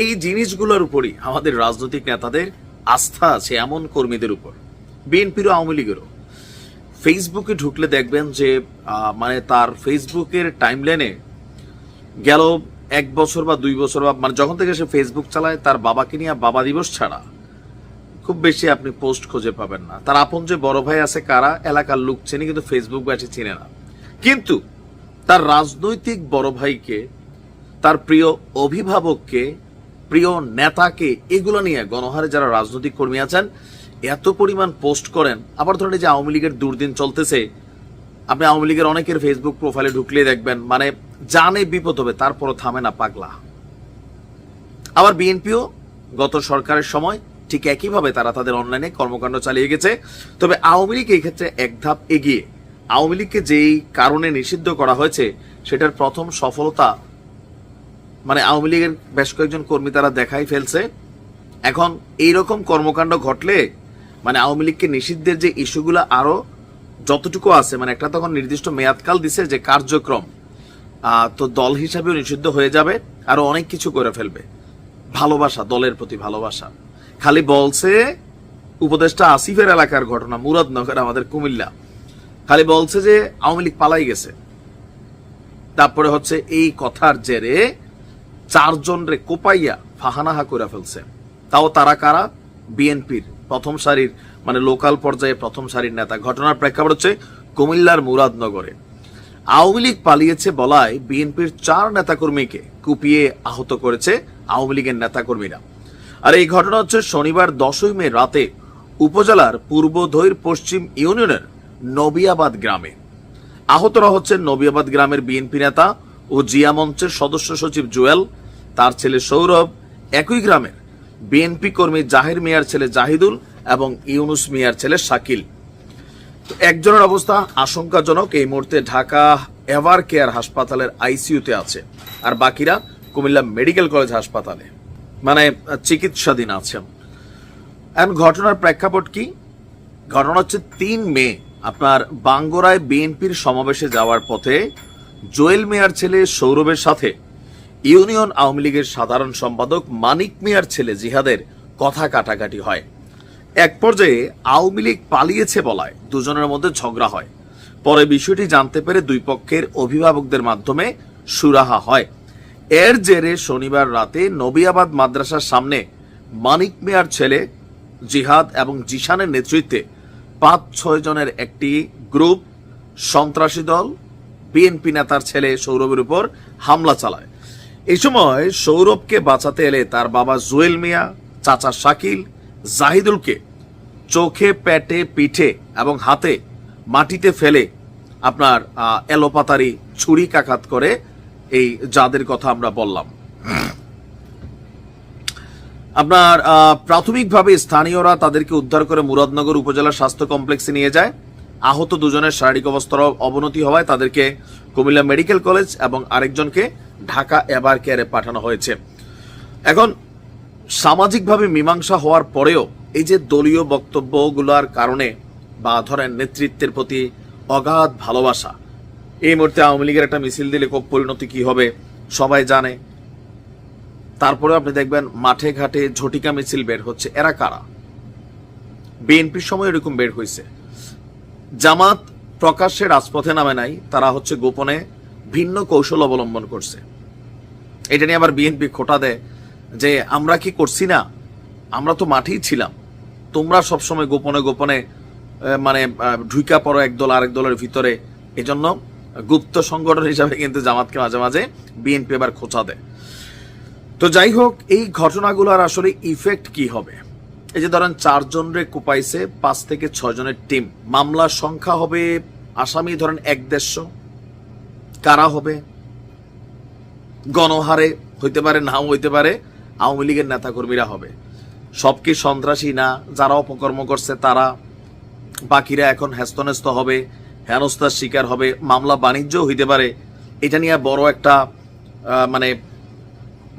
এই জিনিসগুলোর উপরই আমাদের রাজনৈতিক নেতাদের আস্থা আছে এমন কর্মীদের উপর। বিএনপিরও আওয়ামী লীগেরও। ফেসবুকে ঢুকলে দেখবেন যে মানে তার ফেসবুকের টাইমলাইনে গেল এক বছর বা দুই বছর বা মানে যখন থেকে সে ফেসবুক চালায়, তার বাবাকে নিয়ে বাবা দিবস ছাড়া খুব বেশি আপনি পোস্ট খুঁজে পাবেন না। তার আপন যে বড় ভাই আছে কারা, এলাকার লোক চেনে, কিন্তু ফেসবুক ব্যাচে চিনে না। কিন্তু তার রাজনৈতিক বড় ভাইকে, তার প্রিয় অভিভাবককে প্রিয় নেতাকে এগুলো নিয়ে গণহারে যারা রাজনৈতিক কর্মী আছেন, এত পরিমাণ পোস্ট করেন। আবার ধরেন যে আওয়ামী লীগের দুর্দিন চলতেছে, আপনি আওয়ামী লীগের অনেকের ফেসবুক প্রোফাইলে ঢুকলে দেখবেন মানে জানে বিপদ হবে, তারপরও থামে না পাগলা। আবার বিএনপিও গত সরকারের সময় ঠিক একইভাবে তারা তাদের অনলাইনে কর্মকাণ্ড চালিয়ে গেছে। তবে আওয়ামী লীগ এই ক্ষেত্রে এক ধাপ এগিয়ে। আওয়ামী লীগকে যেই কারণে নিষিদ্ধ করা হয়েছে, সেটার প্রথম সফলতা মানে আওয়ামী লীগের বেশ কয়েকজন কর্মী তারা দেখাই ফেলছে। এখন এই রকম কর্মকাণ্ড ঘটলে মানে আওয়ামী লীগকে নিষিদ্ধের যে ইস্যুগুলো আরও যতটুকু আছে মানে একটা তখন নির্দিষ্ট মেয়াদকাল দিছে যে কার্যক্রম তো দল হিসাবেও নিষিদ্ধ হয়ে যাবে, আরও অনেক কিছু করে ফেলবে। ভালোবাসা, দলের প্রতি ভালোবাসা। খালি বলছে, উপদেষ্টা আসিফের এলাকার ঘটনা, মুরাদনগর, আমাদের কুমিল্লা। খালি বলছে যে আওয়ামী লীগ পালাই গেছে। তারপরে হচ্ছে এই কথার জেরে চারজন রে কোপাইয়া ফাহানাহা করে ফেলছে। তাও তারা কারা? বিএনপির প্রথম সারির মানে লোকাল পর্যায়ে প্রথম সারির নেতা। ঘটনার প্রেক্ষাপট হচ্ছে কুমিল্লার মুরাদনগরে। আওয়ামী লীগ পালিয়েছে বলায় বিএনপির চার নেতাকর্মীকে কুপিয়ে আহত করেছে আওয়ামী লীগের নেতাকর্মীরা। আর এই ঘটনা হচ্ছে শনিবার দশই মে রাতে উপজেলার পূর্ব ধৈর পশ্চিম ইউনিয়নের নবিয়াবাদ গ্রামে। আহতরা হচ্ছেন নবিয়াবাদ গ্রামের বিএনপি নেতা ও জিয়া মঞ্চের সদস্য সচিব জুয়েল, তার ছেলে সৌরভ, একই গ্রামের বিএনপি কর্মী জাহির মিয়ার ছেলে জাহিদুল এবং ইউনুস মিয়ার ছেলে শাকিল। তো একজনের অবস্থা আশঙ্কাজনক, এই মুহূর্তে ঢাকা এভার কেয়ার হাসপাতালের আইসিইউতে আছে। আর বাকিরা কুমিল্লা মেডিকেল কলেজ হাসপাতালে মানে চিকিৎসাধীন আছেন। এখন ঘটনার প্রেক্ষাপট কি? ঘটনা হচ্ছে তিন মে, আপনার বাঙ্গরায় বিএনপির সমাবেশে যাওয়ার পথে জোয়েল মিয়ার ছেলে সৌরভের সাথে। ইউনিয়ন আওয়ামী লীগের সাধারণ সম্পাদক মানিক মিয়ার ছেলে জিহাদের কথা কাটাকাটি হয়। এক পর্যায়ে আওয়ামী লীগ পালিয়েছে বলায় দুজনের মধ্যে ঝগড়া হয়। পরে বিষয়টি জানতে পেরে দুই পক্ষের অভিভাবকদের মাধ্যমে সুরাহা হয়। এর জেরে শনিবার রাতে নবিয়াবাদ মাদ্রাসার সামনে মানিক মিয়ার ছেলে জিহাদ এবং জিশানের নেতৃত্বে পাঁচ ছয় জনের একটি গ্রুপ সন্ত্রাসী দল বিএনপি নেতার ছেলে সৌরভের উপর হামলা চালায়। এই সময় সৌরভকে বাঁচাতে এলে তার বাবা জুয়েল মিয়া, চাচা শাকিল, জাহিদুলকে চোখে, পেটে, পিঠে এবং হাতে মাটিতে ফেলে আপনার এলোপাতারি ছুরি কাকাত করে এই যাদের কথা আমরা বললাম। আপনার প্রাথমিকভাবে স্থানীয়রা তাদেরকে উদ্ধার করে মুরাদনগর উপজেলা স্বাস্থ্য কমপ্লেক্সে নিয়ে যায়। আহত দুজনের শারীরিক অবস্থার অবনতি হওয়ায় তাদেরকে কুমিল্লা মেডিকেল কলেজ এবং আরেকজনকে ঢাকা এবার কেয়ারে পাঠানো হয়েছে। এখন সামাজিকভাবে মীমাংসা হওয়ার পরেও এই যে দলীয় বক্তব্যগুলোর কারণে বা ধরেন নেতৃত্বের প্রতি অগাধ ভালোবাসা, এই মুহূর্তে আওয়ামী লীগের একটা মিছিল দিলে খুব পরিণতি কি হবে সবাই জানে। তারপরে আপনি দেখবেন মাঠে ঘাটে ঝটিকা মিছিল বের হচ্ছে। এরা কারা? বিএনপির সময় এরকম বের হয়েছে। জামাত প্রকাশ্যে রাজপথে নামে নাই, তারা হচ্ছে গোপনে ভিন্ন কৌশল অবলম্বন করছে। এটা নিয়ে আবার বিএনপি খোটা দেয় যে, আমরা কি করছি না? আমরা তো মাঠেই ছিলাম। তোমরা সবসময় গোপনে গোপনে মানে ঢুইকা পড়ো একদল আরেক দলের ভিতরে। এজন্য গুপ্ত সংগঠন হিসাবে কিন্তু জামাতকে মাঝে মাঝে বিএনপি এবার খোঁচা দেয়। তো যাই হোক, এই ঘটনাগুলোর আসলে ইফেক্ট কি হবে? এই যে ধরেন চারজন রে কুপাইছে, পাঁচ থেকে ছয় জনের টিম, মামলার সংখ্যা হবে আসামি ধরেন এক দেড়শো। কারা হবে? গণহারে হইতে পারে, নাও হইতে পারে, আওয়ামী লীগের নেতাকর্মীরা হবে। সব কি সন্ত্রাসী না, যারা অপকর্ম করছে তারা, বাকিরা এখন হ্যাস্তন্যস্ত হবে, হেনস্থার শিকার হবে, মামলা বাণিজ্য হইতে পারে। এটা নিয়ে বড় একটা মানে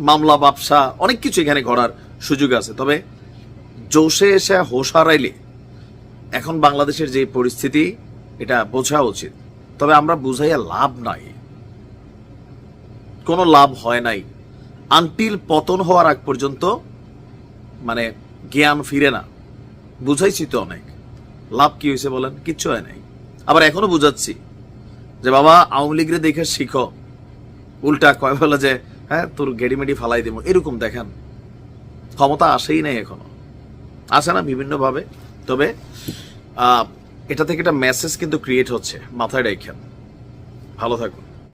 মামলা ব্যবসা অনেক কিছু এখানে ঘটার সুযোগ আছে। তবে জোশে এসে হোশ হারাইলে, এখন বাংলাদেশের যে পরিস্থিতি, এটা বোঝা উচিত। তবে আমরা বুঝাইয়া লাভ নাই। কোনো লাভ হয় নাই। আনটিল পতন হওয়ার আগ পর্যন্ত মানে জ্ঞান ফিরে না। বুঝাইছি তো অনেক। লাভ কি হয়েছে বলেন? কিচ্ছু হয় নাই। আবার এখনও বুঝাচ্ছি যে, বাবা, আওয়ামী লীগরে দেখে শিখো। উল্টা কয় বলে যে হ্যাঁ তোর গেডিমেডি ফালাই দেবো। এরকম দেখেন। ক্ষমতা আসেই নাই এখনও। আসে না বিভিন্নভাবে, তবে এটা থেকে একটা মেসেজ কিন্তু ক্রিয়েট হচ্ছে। মাথায় রেখেন। ভালো থাকুন।